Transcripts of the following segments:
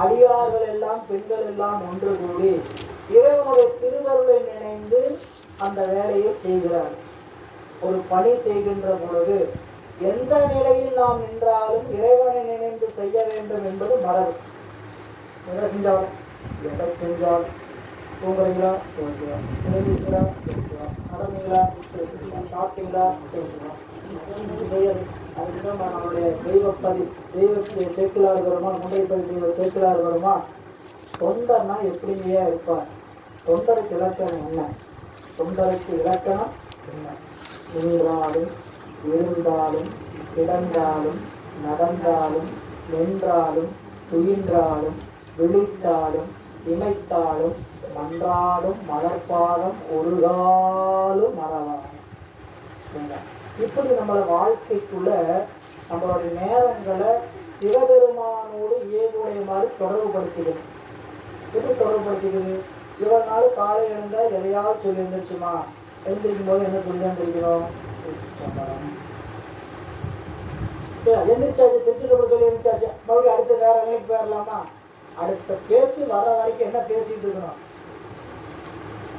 அடியார்கள் எல்லாம் பெண்கள் எல்லாம் ஒன்று கூடி இறைவனுடைய திருவருளை நினைந்து அந்த வேலையை செய்கிறார். ஒரு பணி செய்கின்ற பொழுது எந்த நிலையில் நாம் நின்றாலும் இறைவனை நினைந்து செய்ய வேண்டும் என்பது மரபு. எதை செஞ்சாலும்? எதை செஞ்சால் தூங்குறீங்களா? சிவசிவா சிவசிவா நடந்தீங்களா சாப்பிட்டீங்களா சிவசிவா செய்யறது. அதுக்குதான் நான் நம்மளுடைய தெய்வப்பதி தெய்வ சேக்கிலாறு வருமா முண்டைப்பதி தெய்வ சேர்க்கலாக இருக்கிறோமா தொண்டர்னா எப்படிங்கய்யா இருப்பார்? தொண்டருக்கு இலக்கணம் என்ன? தொண்டருக்கு இலக்கணம் என்ன? நின்றாலும் இருந்தாலும் கிடந்தாலும் நடந்தாலும் நின்றாலும் துயின்றாலும் விழித்தாலும் இமைத்தாலும் மன்றாடும் மலர்பாதம் ஒரு காலும் மறவாங்க இப்படி நம்மள வாழ்க்கைக்குள்ள நம்மளுடைய நேரங்களை சிவபெருமானோடு ஏவுடைய மாதிரி தொடர்புபடுத்திக்கணும் எப்படி தொடர்புபடுத்திக்குது இவ்வளவு நாள் காலை எழுந்தால் எதையாவது சொல்லி இருந்துச்சுமா எழுந்திருக்கும் போது என்ன சொல்லி எழுந்திருக்கணும் எந்திரிச்சாச்சு திருச்சிட்டு சொல்லி எழுந்திரிச்சாச்சு மறுபடியும் அடுத்து வேற வேலைக்கு போயிடலாமா அடுத்த பேச்சு வர வரைக்கும் என்ன பேசிட்டு இருக்கணும்?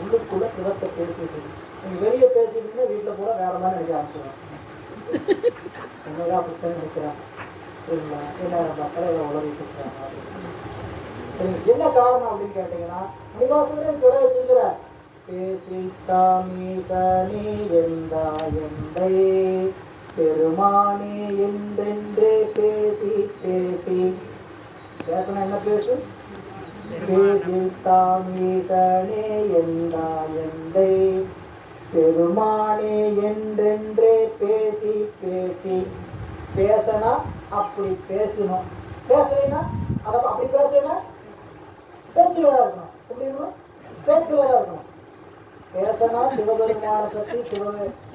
உள்ளுக்குள்ள சிவத்தை பேசிட்டு இருக்கணும். நீங்க வெளியே பேசிட்டு இருந்தா வீட்டுல கூட வேற மாதிரி நினைக்க ஆரம்பிச்சிடும் என்னதான் அப்படித்தான் நினைக்கிறான் சரிங்களா என்ன மக்களை உளறிட்டு இருக்கிறாங்க சரி, என்ன காரணம் அப்படின்னு கேட்டீங்கன்னா நிவாசகரே கூட வச்சிருக்கிற பேசிட்டாமீசனே எந்தா பெருமானே என்றென்றே பேசி பேசி பேசணும் என்ன பேசு? பேசிட்டாமீசனே எந்தா எந்தை பெருமானே என்றென்றே பேசி பேசி. பேசனா அப்படி பேசணும் பேசலைன்னா அதை அப்படி பேசலைன்னா பேச்சுல தான் இருக்கணும். எப்படி இருக்கணும் பேச்சுல தான் இருக்கணும். பேசனா சிவபெருமான பத்தி சிவ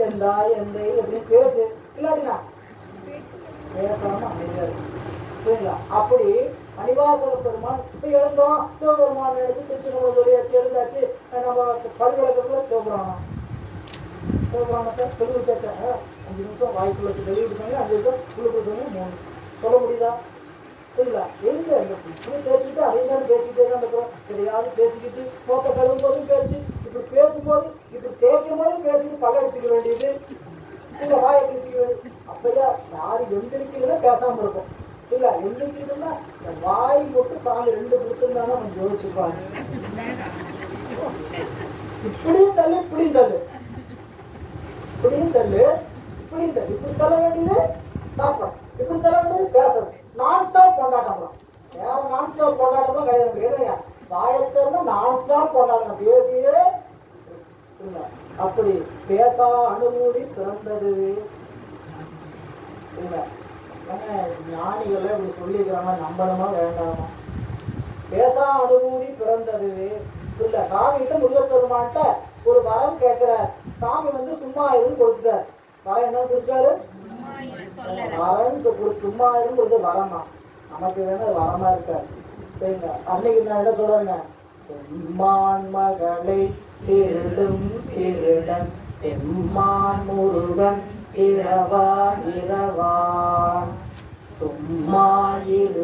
எந்தா எந்தை எப்படி பேசு. இல்லாட்டினா? பேசாம அமைதியா இருக்கு. புரியுங்களா அப்படி மணிவாசக பெருமான் இப்ப எழுந்தோம் சிவபெருமான் நினைச்சு திருச்சினூர் சொல்லியாச்சு எழுந்தாச்சு. நம்ம பல்கலைக்கழகத்துல சிவபுராணம். சிவபுராணத்தை சொல்லி வச்சாச்சா அஞ்சு நிமிஷம் வாய்ப்புள்ள வெளியிட்டு சொன்னீங்க அஞ்சு நிமிஷம் உள்ளுக்குள்ள சொன்னீங்க மூணு சொல்ல முடியுதா? புரியல எங்க அந்த இப்படி பேசிக்கிட்டு அதே தான் பேசிக்கிட்டே தான் இருக்கிறோம். எதையாவது பேசிக்கிட்டு போத்த கழுவும் போதும் பேச்சு. இப்படி பேசும்போது இப்படி தேய்க்கும் போது பேசிட்டு பல்ல அடிச்சுக்க வேண்டியது. இல்லை வாயை கிழிச்சிக்க வேண்டியது. அப்பயா யார் எந்திரிக்கல பேசாம இருக்கும் இல்ல எந்திரிச்சுக்கிட்டோம்னா இந்த வாய் போட்டு சாமி ரெண்டு கொடுத்துருந்தாங்கன்னா அவன் யோசிச்சுப்பாங்க இப்படியும் தள்ளு இப்படியும் தள்ளு. இப்படியும் தள்ளு இப்படியும் தள்ளு. இப்படி தள்ள வேண்டியது சாப்பிடும் இப்படி தள்ள வேண்டியது பேசுறது நான் ஸ்டாப் கொண்டாட்டம்லாம் வேற நான் ஸ்டாப் கொண்டாட்டம்லாம் கிடையாது? இல்லையா வாயத்திறந்து நான் ஸ்டாப் கொண்டாடணும். பேசியே அப்படி பேசா அனுமூடி பிறந்தது. இல்லை ஏங்க, ஞானிகள் இப்படி சொல்லிக்கிறாங்க நம்பணுமா வேண்டாமா? பேசா அனுபூதி பிறந்தது. இல்ல சாமி கிட்ட ஒரு வரம் கேட்கிறார் சாமி வந்து சும்மா இருந்து கொடுத்துட்டார். வரம் என்ன கொடுத்தாரு வரம்னு சும்மா இருந்து வரமா நமக்கு வேணும் வரமா இருக்காது. சரிங்க அன்னைக்கு நான் என்ன சொல்றேங்க செம்மான் மகளை திருடும் திருடன் எம்மான் முருகன் இரவா இரவான் சும்மா இரு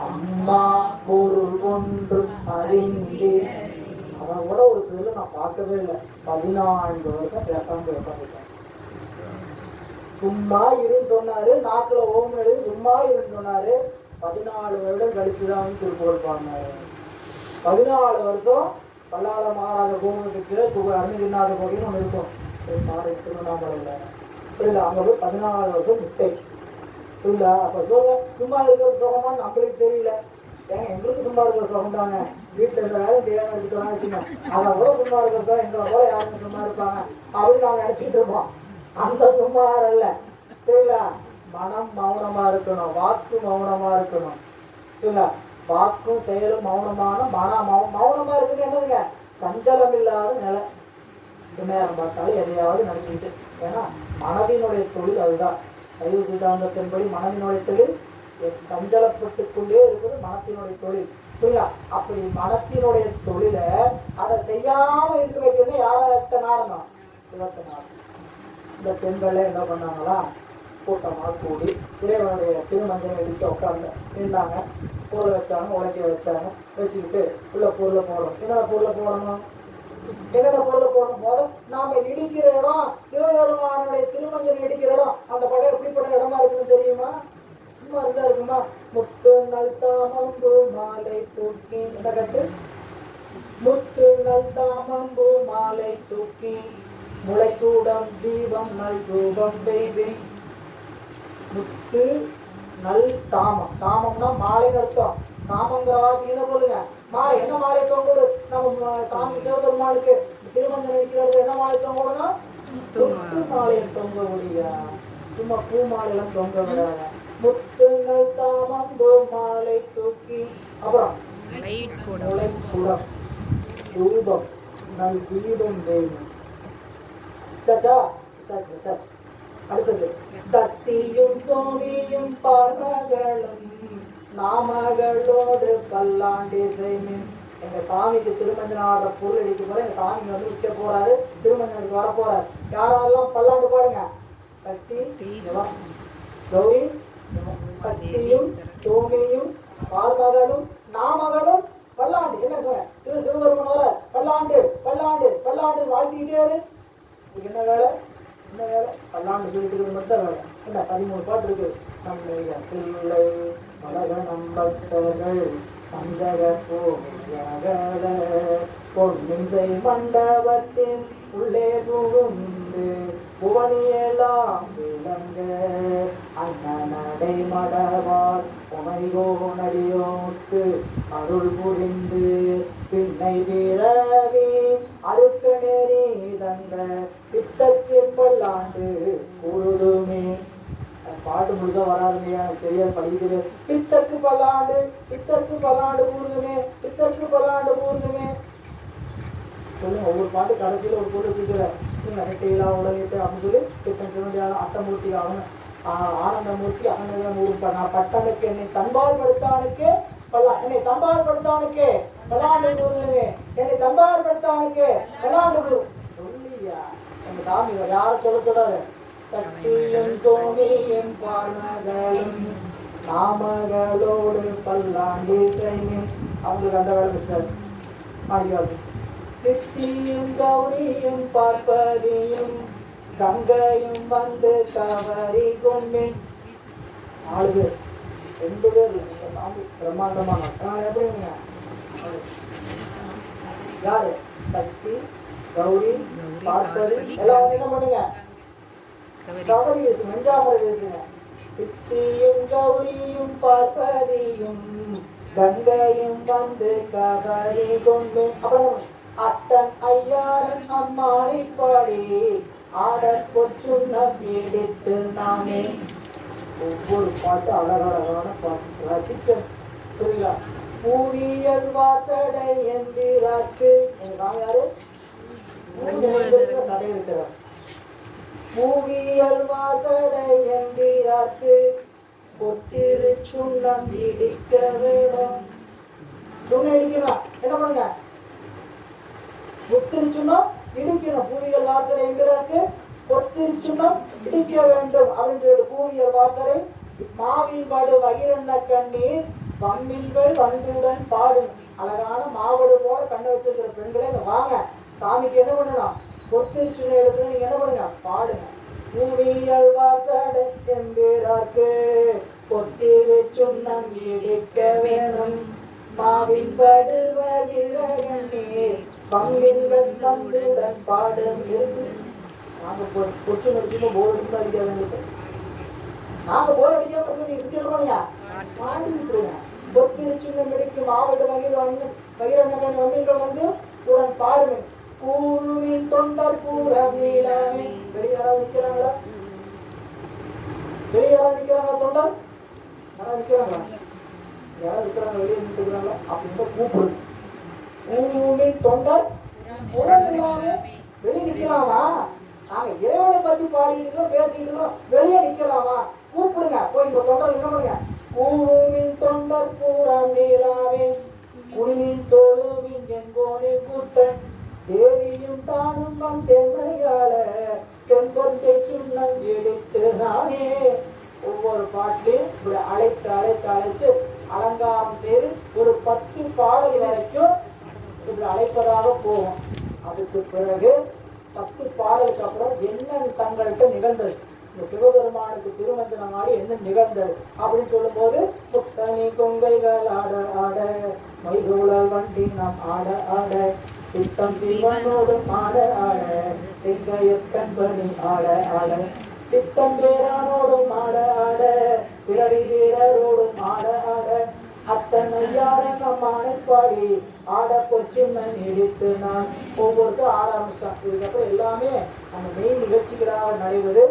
அம்மா பொருள் ஒன்று அறிந்து. அதை விட ஒரு சொல்லு நான் பார்க்கவே இல்லை. பதினான்கு வருஷம் பேசாம பேசாம சும்மா இருன்னு சொன்னாரு நாக்குல ஓம் எழுதி சும்மா இருன்னு சொன்னாரு. பதினாலு வருடம் கழித்து தான் வந்து பாடினாரு. பதினாலு வருஷம் பல்லாள மாறாத கோமுக்கு கீழே புகழ் அருணகிரிநாத கோவில்னு ஒன்று இருக்கும். ஒரு பாறை திருவண்ணாமலையில் புரியல அங்கே பதினாலு வருஷம் முட்டை. இல்லை அப்போ சொல்ல சும்மா இருக்கிற சுகமான்னு நம்மளுக்கு தெரியல. ஏங்க எங்களுக்கு சும்மா இருக்கிற சுகம் தாங்க வீட்டில் இருக்கிற வேலை தெரியாம இருக்கிறோம் வச்சுங்க அதை கூட சும்மா இருக்கிற சார் எங்களை கூட யாருமே சும்மா இருப்பாங்க? அப்படின்னு நாங்கள் நினச்சிக்கிட்டு இருப்போம். அந்த சும்மா அல்ல. சரிங்களா மனம் மௌனமாக இருக்கணும். வாக்கு மௌனமாக இருக்கணும். இல்லை வாக்கும் செயலும் மௌனமான மன மௌ- மௌனமாக இருக்குன்னு என்னதுங்க? சஞ்சலம் இல்லாத நிலை. இந்த நேரம் பார்த்தாலும் எதையாவது நினச்சிக்கிட்டு ஏன்னா மனதினுடைய தொழில் அதுதான். சைவ சித்தாந்தத்தின்படி மனதினுடைய தொழில் எ- கொண்டே இருப்பது மனத்தினுடைய தொழில். புரியல அப்படி மனத்தினுடைய தொழிலை அதை செய்யாம இருக்க வைக்கணும் யார்கிட்ட நாடணும் சிவத்த நாடு. இந்த பெண்களே என்ன பண்ணாங்களா கூட்டமாக கூடி இறைவனுடைய திருமஞ்சனம் எடுத்து உட்காந்து நின்றாங்க. பொருளை வச்சாங்க உழைக்க வச்சாங்க. வச்சுக்கிட்டு உள்ள பொருளை போடணும். என்னென்ன பொருளை போடணும்? என்னென்ன பொருளை போடும் போது நாம இடிக்கிற இடம் சிவபெருமானுடைய திருமஞ்சன் இடிக்கிற இடம். அந்த படம் எப்படிப்பட்ட இடமா இருக்குன்னு தெரியுமா? சும்மா இருந்தா இருக்குமா? முத்து நல் தாமம்பு மாலை தூக்கி. என்ன கட்டு? முத்து நல் தாமம்பு மாலை தூக்கி. முளைக்கூடம் தீபம் நல் தூபம் பெய்வி நல் தாமம். தாமம்னா மாலைன்னு அர்த்தம். தாமங்கிற வார்த்தை என்ன சொல்லுங்க. மாலை என்ன மாலை தொங்குடு நம்ம சாமி சிவபெருமானுக்கு திருமஞ்சனம் வைக்கிறது என்ன மாலை தொங்கணும் முத்து மாலையை தொங்க முடியா சும்மா பூ மாலையெல்லாம் தொங்க விடாத. முத்துங்கள் தாமம்பு மாலை தூக்கி. அப்புறம் உழைப்புடம் தூபம். நல் தீபம் வேணும் சச்சா சச்சா சச்சா. அடுத்தது சக்தியும் சோமியும் பார்மகளும் நாமகளோடு பல்லாண்டு செய்மின் எங்க சாமிக்கு திருமஞ்சனம் ஆடுற பொருள் அடிக்க போற எங்க சாமி வந்து விற்க போறாரு திருமஞ்சனுக்கு வர போறாரு. யாரெல்லாம் பல்லாண்டு பாடுங்க? சக்தி. கௌரி. சக்தியும் சோமியும் பார்மகளும் நாமகளும் பல்லாண்டு. என்ன சொல்ல சிவ சிவபெருமன் வர. பல்லாண்டு பல்லாண்டு பல்லாண்டு வாழ்த்திக்கிட்டே என்ன வேலை? என்ன வேலை? பல்லாண்டு சொல்லிட்டு மட்டும் வேலை. என்ன பதிமூணு பாட்டு இருக்கு. நம்முடைய பிள்ளை உலக நம்பத்தர்கள் பஞ்சக பூஜகட பொன்னிசை மண்டபத்தின் உள்ளே புகுந்து புவனியெல்லாம் விளங்க. அண்ணனடை மடவாள் உமைகோ நடியோக்கு அருள் புரிந்து. பின்னை பிறவே அருக்க நேரே தந்த பித்தற்கு பல்லாண்டு கூறுதுமே பாட்டு முழுசா வராது இல்லையா எனக்கு தெரியாது. படிக்கிறது பித்தற்கு பல்லாண்டு பித்தற்கு பல்லாண்டு கூறுதுமே பித்தற்கு பல்லாண்டு கூறுதுமே சொல்லுங்க ஒவ்வொரு பாட்டு கடைசியில் ஒரு பொருள் வச்சுக்கிறேன் ரெட்டையிலா உலகிட்டு அப்படின்னு சொல்லி சித்தன் சிவந்தியான அட்டமூர்த்தி அவன் ஆ- ஆனந்தமூர்த்தி அகநதமூர்த்தி நான் பட்டனுக்கு என்னை தன்பால் படுத்தானுக்கு என்னை தம்பார் படுத்தவனுக்கு பல்லாண்டு கூறுதுமே என்னை தம்பார் படுத்தவனுக்கு பல்லாண்டு கூறு சொல்லியா? எங்க சாமி யார சொல்ல சொல்றாரு சக்தியும் சோமியும் பார்மகளும் நாமகளோடு பல்லாண்டு செய்யும் அவங்களுக்கு அந்த வேலை மிஸ்டர். மாடிவாசி சித்தியும் கௌரியும் பார்ப்பதியும் கங்கையும் வந்து கவரி கொண்டேன் நாலு ரெண்டு பேர். இந்த சாமி பிரம்மாண்டமான நான் எப்படிங்க யாரு? சக்தி கௌரி பார்ப்பதி எல்லாம் என்ன பண்ணுங்க? கவரி வீசுங்க நெஞ்சாமரை வீசுங்க சித்தியும் கௌரியும் பார்ப்பதியும் கங்கையும் வந்து கவரி கொண்டு அப்புறம் அத்தன் ஐயாரன் அம்மானை பாடி ஆட கொச்சுண்ணம் எடுத்து நானே ஒவ்வொரு பாட்டு அழகழகான பாட்டு. ரசிக்க புரியல. பூவியல் வாசடை என்கிறார்க்கு. எங்க சாமி யாரு மூணு சடை இருக்கிறார் மூவியல் வாசடை என்கிறார்க்கு. பொத்திரு சுண்ணம் இடிக்க வேணும். சுண்ணம் இடிக்கணும். என்ன பண்ணுங்க? பொத்திரு சுண்ணம் இடிக்கணும். பூவியல் வாசடை என்கிறார்க்கு. பொத்திரு சுண்ணம் இடிக்க வேண்டும். அப்படின்னு சொல்லிட்டு பூவியல் வாசடை மாவில் பாடு வகிரண்ட கண்ணீர்? பம்மின்கள் வண்டுடன் பாடும். அழகான மாவடு போல கண்ணை வச்சிருக்கிற பெண்களே வாங்க. சாமிக்கு என்ன பண்ணலாம் பொத்திரு சுண்ணம் எடுக்கணும் நீங்க என்ன பண்ணுங்க? பாடுங்க. பூவியல் வாசடை என்கிறார்க்கு பொத்திரு சுண்ணம் இடிக்க வேணும் மாவின் படுவகிரகண்ணீர் பம்பின் வெத்தம்புடன் பாடும். இருக்கு நாங்க கொச்சு போர் அடிக்க அடிக்காத எங்களுக்கு. நாங்க போர் அடிக்காம இருக்கு நீங்க சுத்தி போனீங்க பாடி விட்டுருங்க பொத்திரு சுண்ணம் இடிக்கும் மாவட்ட வந்து. உடன் பாடுமே கூறுவின் தொண்டர் பூரம் நீளமே வெளியே யாராவது நிக்கிறாங்களா வெளியே யாராவது தொண்டர்? யாராவது நிக்கிறாங்களா யாராவது இருக்கிறாங்க வெளியே நின்றுக்கிறாங்களா அப்படின்னு கூப்பிடு பூமியின் தொண்டர்? உடல் இல்லாம வெளியே நாங்க இறைவனை பத்தி பாடிக்கிட்டு இருக்கோம் வெளியே நிக்கலாமா? கூப்பிடுங்க. போய் இந்த தொண்டர் என்ன பண்ணுங்க பூமியின் தொண்டர் பூரம் நீராவே குளிரின் தோழுவின் எங்கோனே கூட்டன் தேவியும் தானும் வந்தென்மையால செம்பொன் சுண்ணம் எடுத்து நானே. ஒவ்வொரு பாட்டிலையும் இப்படி அழைத்து அழைத்து அழைத்து அலங்காரம் செய்து ஒரு பத்து பாடல் வரைக்கும் இப்படி அழைப்பதாக போகும். அதுக்கு பிறகு பத்து பாடலுக்கு அப்புறம் என்ன தங்கள்கிட்ட நிகழ்ந்தது? இந்த சிவபெருமானுக்கு திருமஞ்சனம் மாதிரி என்ன நிகழ்ந்தது? அப்படின்னு சொல்லும்போது புத்தனி கொங்கைகள் ஆட ஆட மைதூழல் வண்டி நாம் ஆட ஆட சித்தம் சிவனோடும் ஆட ஆட செங்கையற்கண்பணி ஆட ஆட சித்தம் பேரானோடும் ஆட ஆட பிறடி வீரரோடும் ஆட ஆட அத்தனை யாரும் பாடி ஆட கொச்சிமன் இடித்து நான் ஒவ்வொருத்தரும் ஆட ஆரம்பிச்சிட்டான் இதுக்கப்புறம் எல்லாமே அந்த மெயின் நிகழ்ச்சிகளாக நடைபெறு.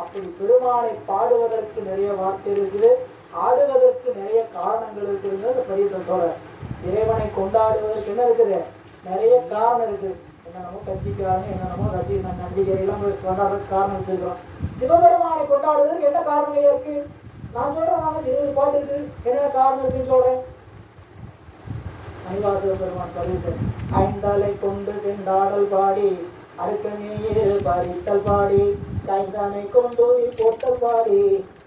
அப்படி பெருமானை பாடுவதற்கு நிறைய வார்த்தை இருக்குது. ஆடுவதற்கு நிறைய காரணங்கள் இருக்குதுன்னு அந்த பதியத்தை சொல்ற இறைவனை கொண்டாடுவதற்கு என்ன இருக்குது? நிறைய காரணம் இருக்குது. என்னென்னமோ கட்சிக்காரங்க என்னென்னமோ ரசிகன் நம்பிக்கை எல்லாம் கொண்டாடுறதுக்கு காரணம் வச்சிருக்கிறோம். சிவபெருமானை கொண்டாடுவதற்கு என்ன காரணம் இருக்குது இருக்கு? நான் சொல்றேன் வாங்க இருபது பாட்டு இருக்கு. என்ன காரணம் இருக்குன்னு சொல்றேன். மணிவாசக பெருமான் பதிவு ஐந்தாலை கொண்டு சென்றாடல் பாடி அடுக்கணியே பறித்தல் பாடி கைந்தானை கொண்டு போட்டல் பாடி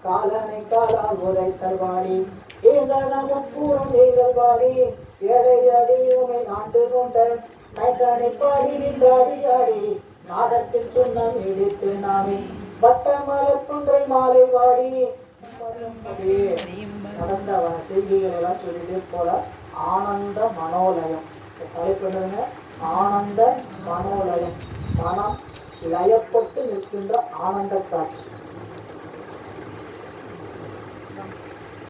காலனை காலால் உரைத்தல் பாடி ஏந்தனம் பூரம் எய்தல் பாடி ஏழை அடியுமை ஆண்டு கொண்ட நைத்தானை பாடி நின்றாடி ஆடி நாதத்தில் சொன்னம் இடித்து நாமே வட்ட மலர் குன்றை மாலை வாடி நடந்த வ- செய்திகள் எல்லாம் சொல்லிட்டே போல ஆனந்த மனோலயம். இந்த தலைப்பு என்னதுங்க? ஆனந்த மனோலயம். மனம் லயப்பட்டு நிற்கின்ற ஆனந்த காட்சி.